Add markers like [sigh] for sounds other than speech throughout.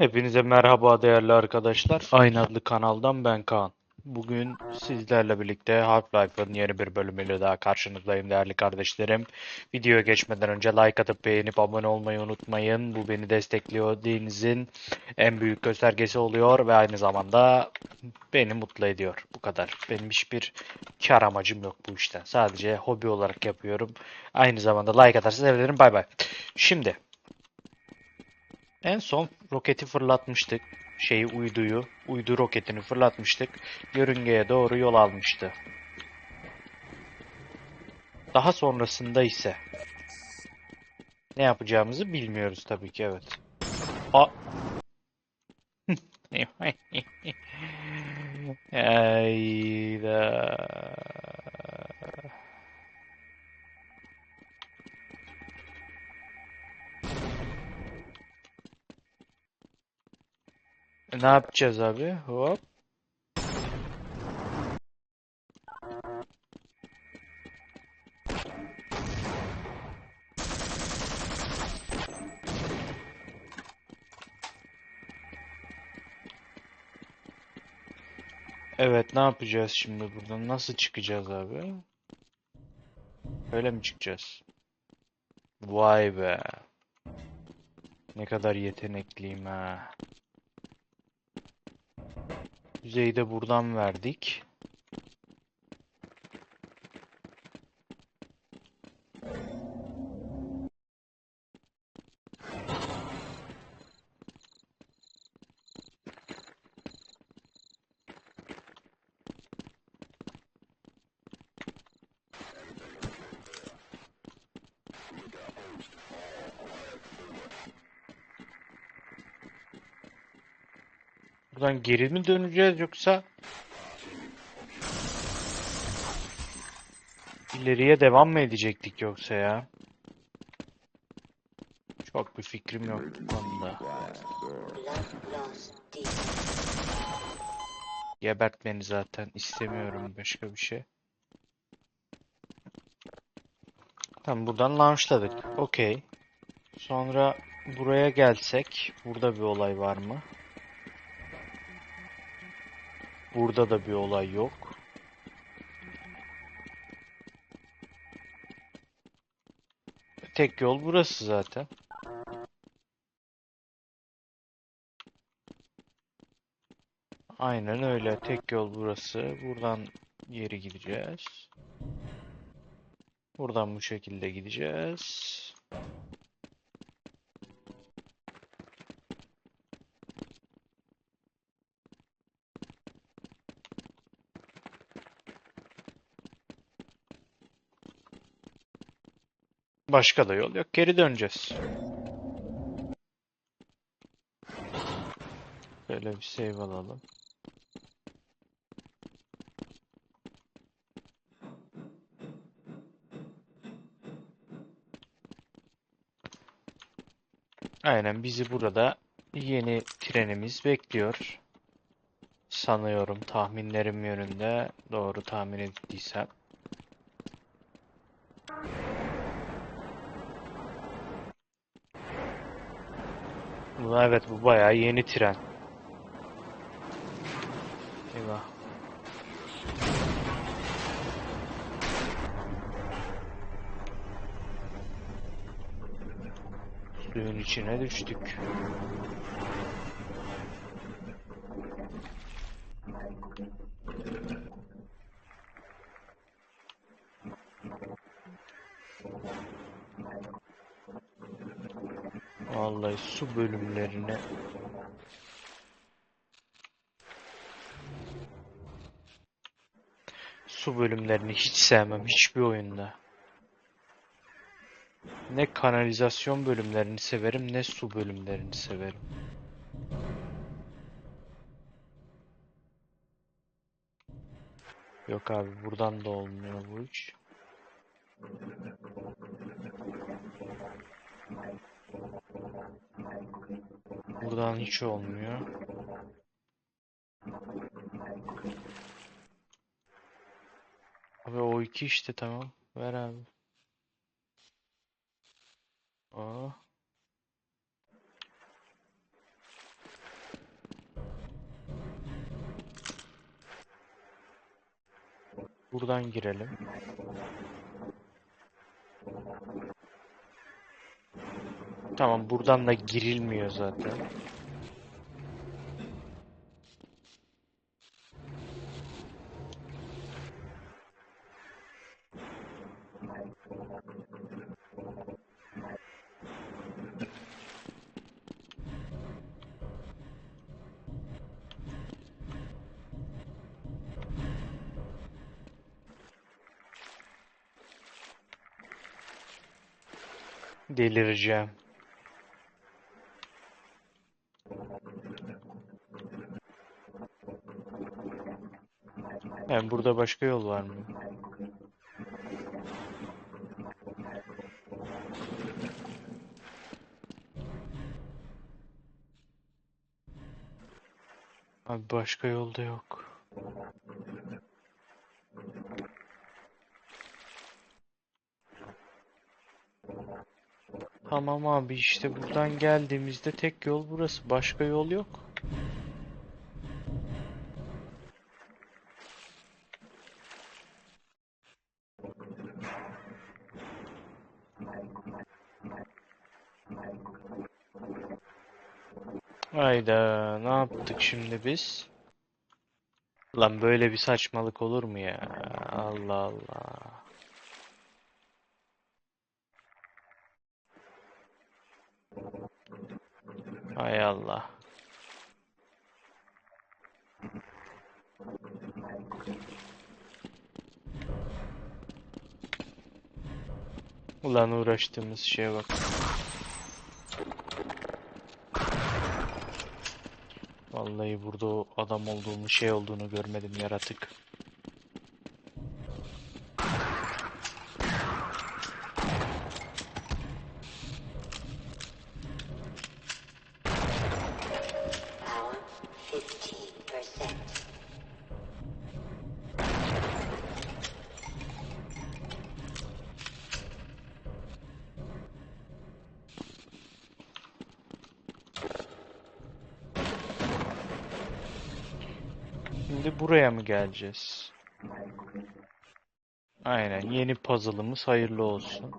Hepinize merhaba değerli arkadaşlar. Aynı adlı kanaldan ben Kaan. Bugün sizlerle birlikte Half-Life'ın yeni bir bölümüyle daha karşınızdayım değerli kardeşlerim. Videoya geçmeden önce like atıp beğenip abone olmayı unutmayın. Bu beni destekliyor denizin en büyük göstergesi oluyor ve aynı zamanda beni mutlu ediyor. Bu kadar. Benim hiçbir kar amacım yok bu işten. Sadece hobi olarak yapıyorum. Aynı zamanda like atarsanız sevinirim. Bay bay. Şimdi en son roketi fırlatmıştık. Şeyi uyduyu, uydu roketini fırlatmıştık. Yörüngeye doğru yol almıştı. Daha sonrasında ise ne yapacağımızı bilmiyoruz tabii ki evet. A [laughs] Hayda. Ne yapacağız abi? Hop. Evet, ne yapacağız şimdi buradan? Nasıl çıkacağız abi? Öyle mi çıkacağız? Vay be. Ne kadar yetenekliyim ha. Yüzeyi de buradan verdik. Buradan geri mi döneceğiz yoksa ileriye devam mı edecektik yoksa ya? Çok bir fikrim yok bu konuda. Gebert beni zaten istemiyorum başka bir şey. Tamam buradan launchladık. Okey. Sonra buraya gelsek burada bir olay var mı? Burada da bir olay yok. Tek yol burası zaten. Aynen öyle. Tek yol burası. Buradan geri gideceğiz. Buradan bu şekilde gideceğiz. Başka da yol yok. Geri döneceğiz. Böyle bir save alalım. Aynen bizi burada yeni trenimiz bekliyor. Sanıyorum tahminlerim yönünde doğru tahmin ettiysem. Bu- Evet bu bayağı yeni tren. Eyvah. Suyun içine düştük. Vallahi su bölümlerine su bölümlerini hiç sevmem hiçbir oyunda. Ne kanalizasyon bölümlerini severim ne su bölümlerini severim. Yok abi buradan da olmuyor bu iş. Buradan hiç olmuyor. Abi o iki işte tamam. Ver abi. Aa. Buradan girelim. Tamam buradan da girilmiyor zaten. Delireceğim. Yani burada başka yol var mı? Abi başka yolda yok. Tamam abi işte buradan geldiğimizde tek yol burası. Başka yol yok. Hayda ne yaptık şimdi biz? Lan böyle bir saçmalık olur mu ya? Allah Allah. Hay Allah. Ulan uğraştığımız şeye bak. Vallahi burada adam olduğumu şey olduğunu görmedim yaratık. Şimdi buraya mı geleceğiz? Aynen yeni puzzle'ımız hayırlı olsun.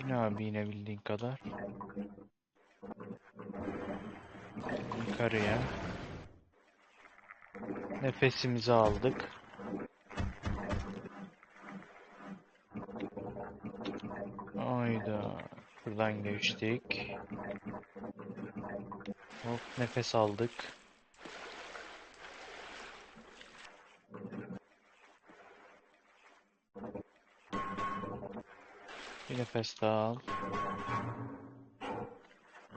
Yine abi inebildiğin kadar. Yukarıya. Nefesimizi aldık. Ayda. Buradan geçtik. Hop nefes aldık. Bir nefes daha al.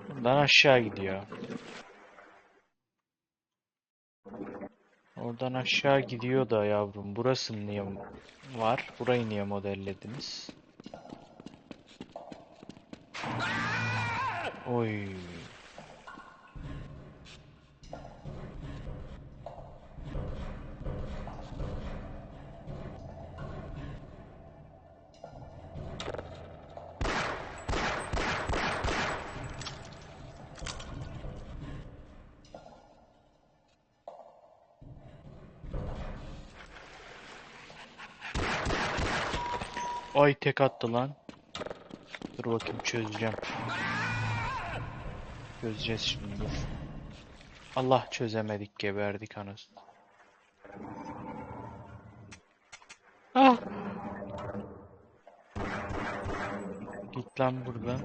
Buradan aşağı gidiyor. Oradan aşağı gidiyor da yavrum. Burası niye var? Burayı niye modellediniz? Oy. Ay tek attı lan. Dur bakayım çözeceğim. Çözeceğiz şimdi dur. Allah çözemedik geberdik anasını. Ah! Git lan buradan.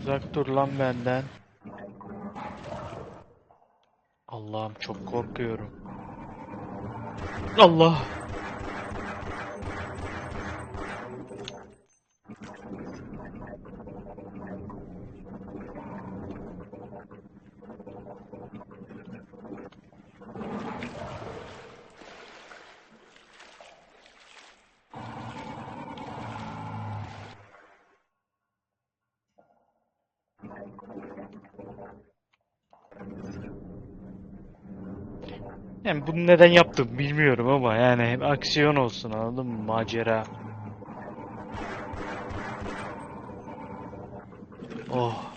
Uzak dur lan benden. Allah'ım çok korkuyorum. Allah! Yani bunu neden yaptım bilmiyorum ama yani hem aksiyon olsun anladın mı? Macera. Oh.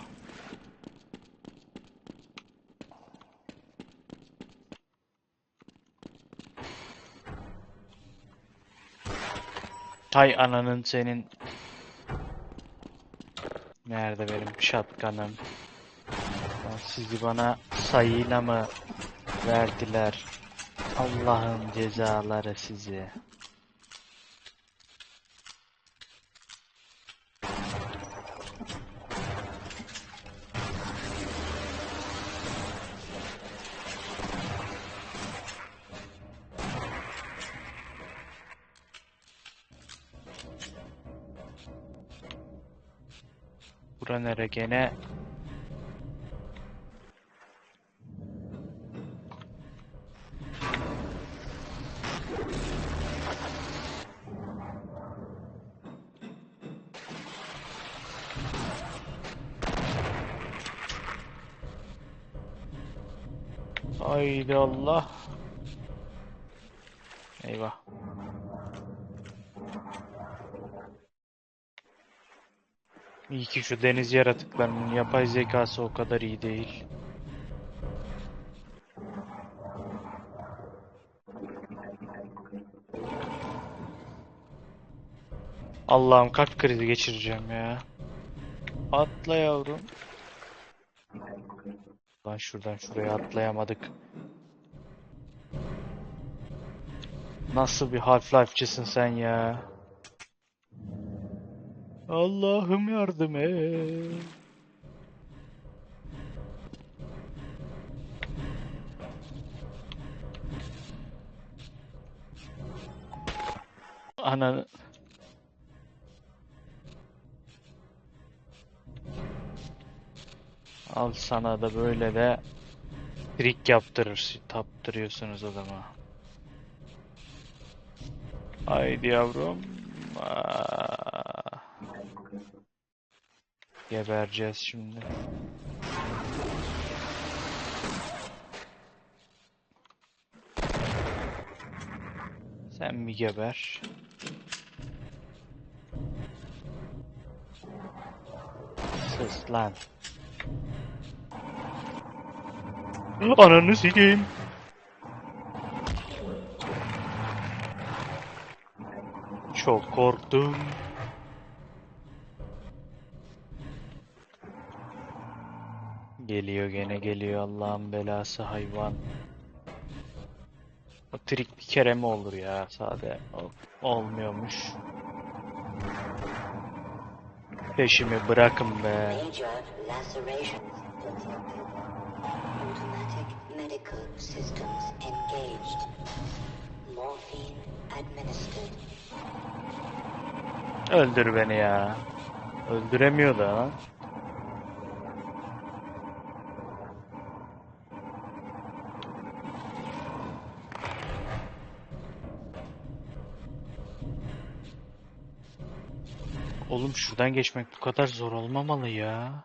Tay ananın senin. Nerede benim şatkanım? Sizi bana sayıyla mı verdiler? Allah'ın cezaları sizi. Bura gene? Haydi Allah. Eyvah. İyi ki şu deniz yaratıklarının yapay zekası o kadar iyi değil. Allah'ım kalp krizi geçireceğim ya. Atla yavrum. Lan şuradan şuraya atlayamadık. Nasıl bir Half-Life'cisin sen ya? Allah'ım yardım et. Ananı. Al sana da böyle de trik yaptırır, taptırıyorsunuz adama. Haydi yavrum. Aa. Gebereceğiz şimdi. Sen mi geber? Sus lan. Ananı sikeyim. Çok korktum. Geliyor gene geliyor Allah'ın belası hayvan. O trik bir kere mi olur ya sade? Olmuyormuş. Peşimi bırakın be. Medical systems engaged. Morphine administered. Öldür beni ya. Öldüremiyor da. Oğlum şuradan geçmek bu kadar zor olmamalı ya.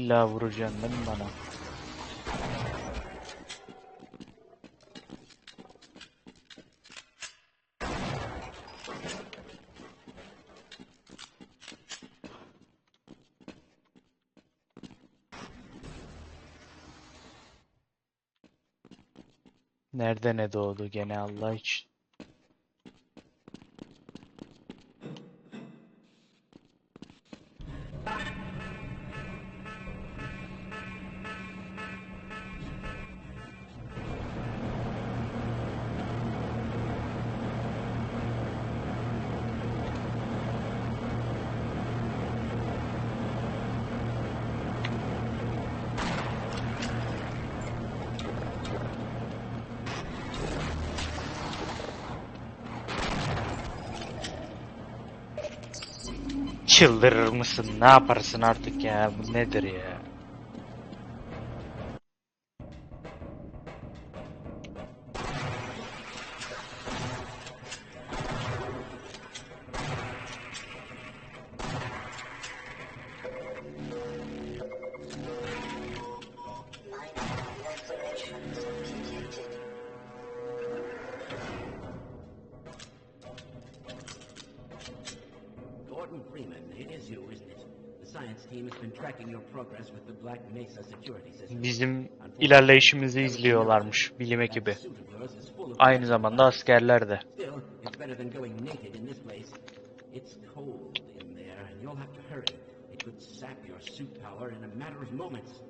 İlla vuracaksın değil mi bana? Nerede ne doğdu gene Allah için. Çıldırır mısın? Ne yaparsın artık ya? Bu nedir ya? Sap your suit power in a matter of moments.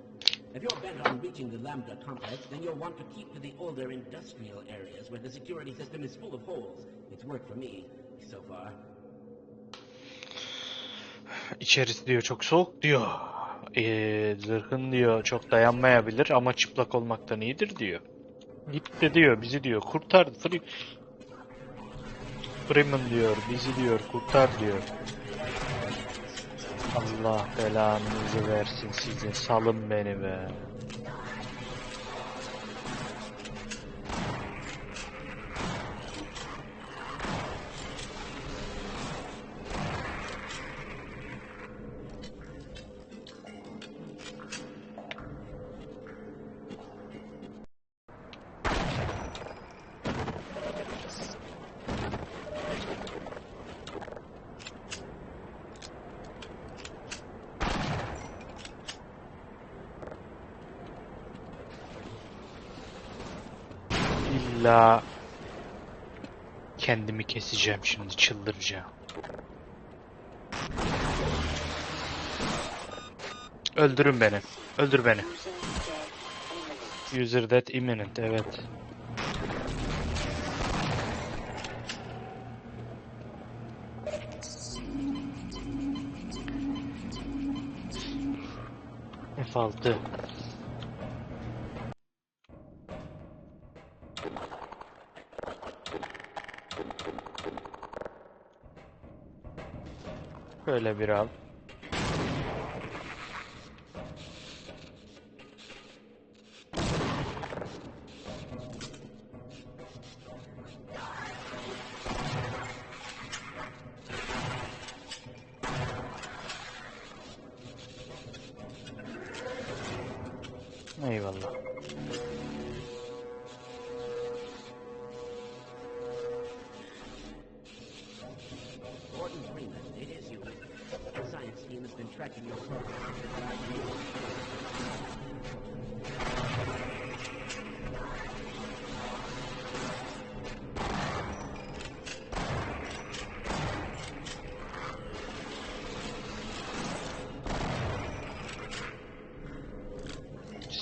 If you're bent on reaching the Lambda complex, then you'll want to keep to the older industrial areas where the security system is full of holes. It's worked for me so far. İçerisi diyor çok soğuk diyor. Ee, zırhın diyor çok dayanmayabilir ama çıplak olmaktan iyidir diyor. Git de diyor bizi diyor kurtar Fre Freeman diyor bizi diyor kurtar diyor. Allah belanızı versin size salın beni be. İlla kendimi keseceğim şimdi çıldıracağım. Öldürün beni. Öldür beni. User imminent imminent. evet. F6 Böyle bir al.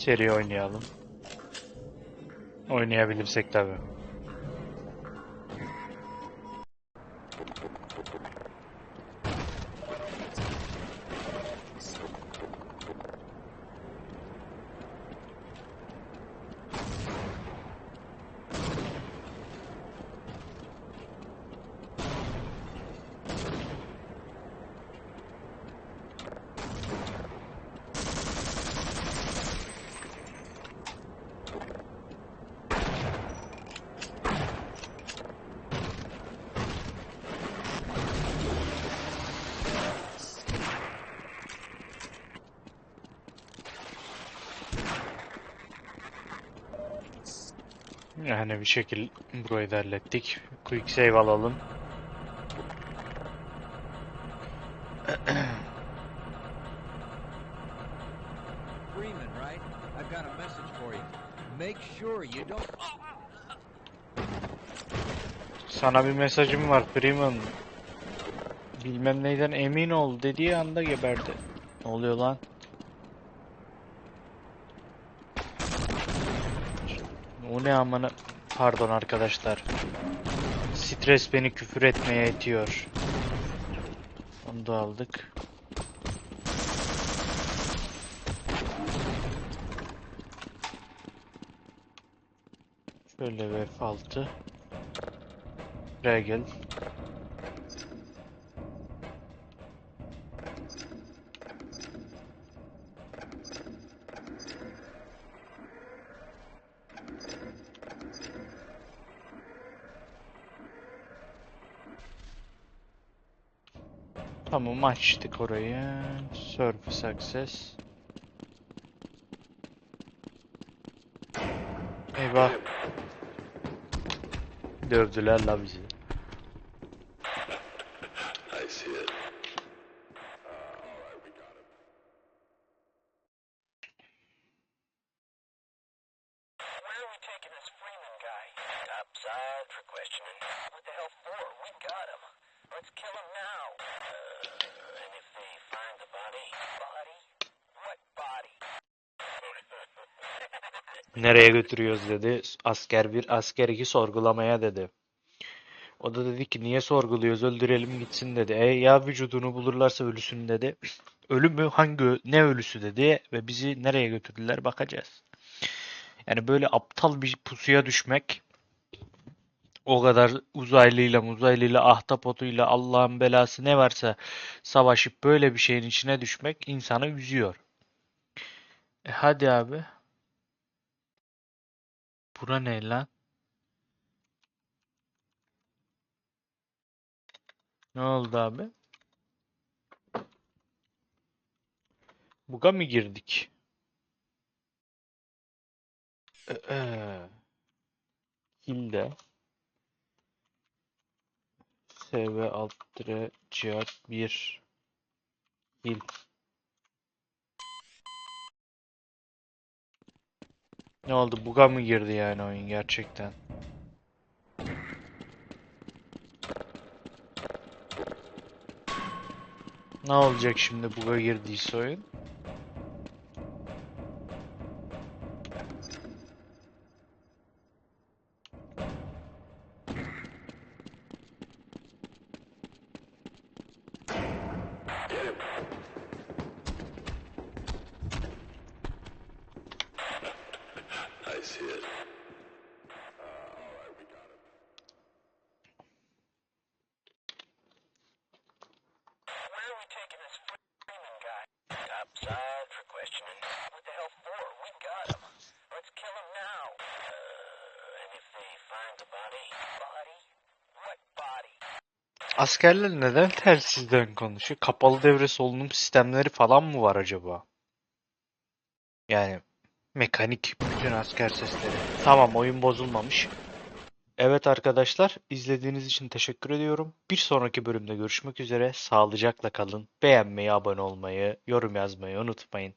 Seri oynayalım. Oynayabilirsek tabii. Yani bir şekil burayı da hallettik. Quick save alalım. Freeman, right? I've got a message for you. Make sure you don't. Sana bir mesajım var Freeman. Bilmem neyden emin ol dediği anda geberdi. Ne oluyor lan? O ne amına... Pardon arkadaşlar. Stres beni küfür etmeye itiyor. Onu da aldık. Şöyle bir F6. Buraya. Tamam açtık orayı. Surface access. Eyvah. Dövdüler la bizi. Nereye götürüyoruz dedi. Asker bir, asker iki sorgulamaya dedi. O da dedi ki niye sorguluyoruz öldürelim gitsin dedi. E ya vücudunu bulurlarsa ölüsünü dedi. [laughs] Ölü mü hangi ne ölüsü dedi ve bizi nereye götürdüler bakacağız. Yani böyle aptal bir pusuya düşmek o kadar uzaylıyla muzaylıyla ahtapotuyla Allah'ın belası ne varsa savaşıp böyle bir şeyin içine düşmek insanı üzüyor. E hadi abi. Bura ne lan? Ne oldu abi? Buga mı girdik? [clears throat] Hilde SV alt dire cihat 1 Hil Ne oldu? Buga mı girdi yani oyun gerçekten? Ne olacak şimdi buga girdiyse oyun? Askerler neden telsizden konuşuyor? Kapalı devre solunum sistemleri falan mı var acaba? Yani mekanik bütün asker sesleri. Tamam oyun bozulmamış. Evet arkadaşlar izlediğiniz için teşekkür ediyorum. Bir sonraki bölümde görüşmek üzere. Sağlıcakla kalın. Beğenmeyi, abone olmayı, yorum yazmayı unutmayın.